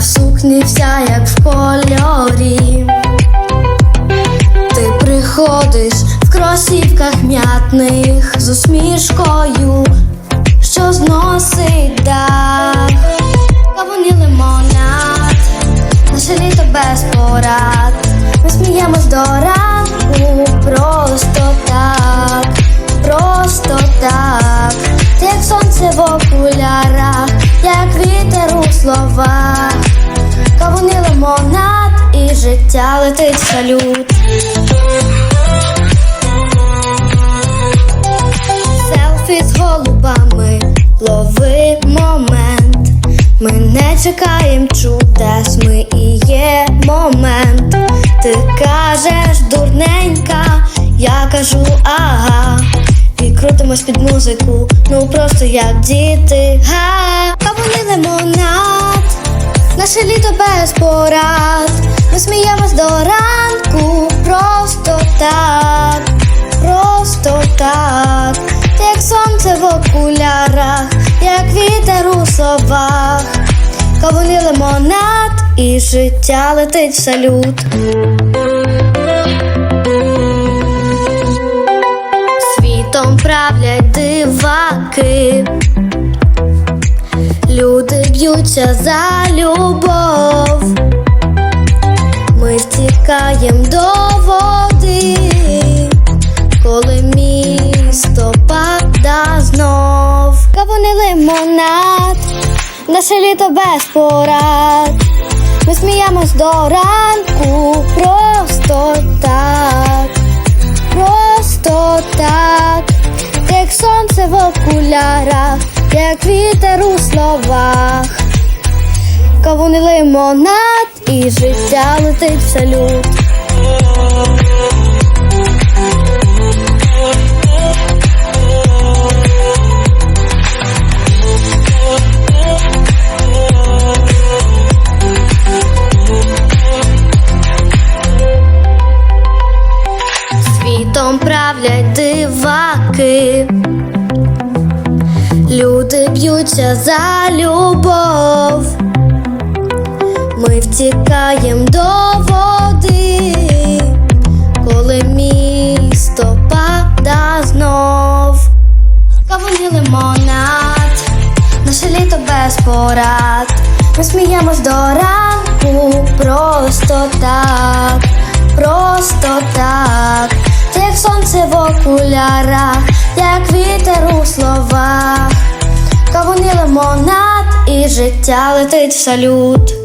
життя, як в кольорі. Ти приходиш в кросівках м'ятних з усмішкою, що зносить дах. Кавуні лимонад, наше літо без порад. Ми сміємось до ранку, життя летить салют. Селфі з голубами, лови момент. Ми не чекаємо чудес, ми і є момент. Ти кажеш дурненька, я кажу ага. І крутимось під музику, ну просто як діти. Га, кавуни лимонад, наше літо без порад. Ми сміємось до ранку, просто так, просто так. Як сонце в окулярах, як вітер у словах. Кавуни лимонад і життя летить в салют. Світом правлять диваки. Люди б'ються за любов. Ми втікаєм до води, коли місто пада знов. Кавуни лимонад, наше літо без порад. Ми сміємось до ранку, просто так, просто так, як сонце в окулярах, як вітер у словах. Кавуни лимонад і життя летить в салют. Світом правлять диваки. Люди б'ються за любов. Ми втікаєм до води, коли місто пада знов. Кавуні лимонад, наше літо без порад. Ми сміємось до ранку, просто так, просто так. Як сонце в окулярах, як вітер у словах. Кавуні лимонад і життя летить в салют.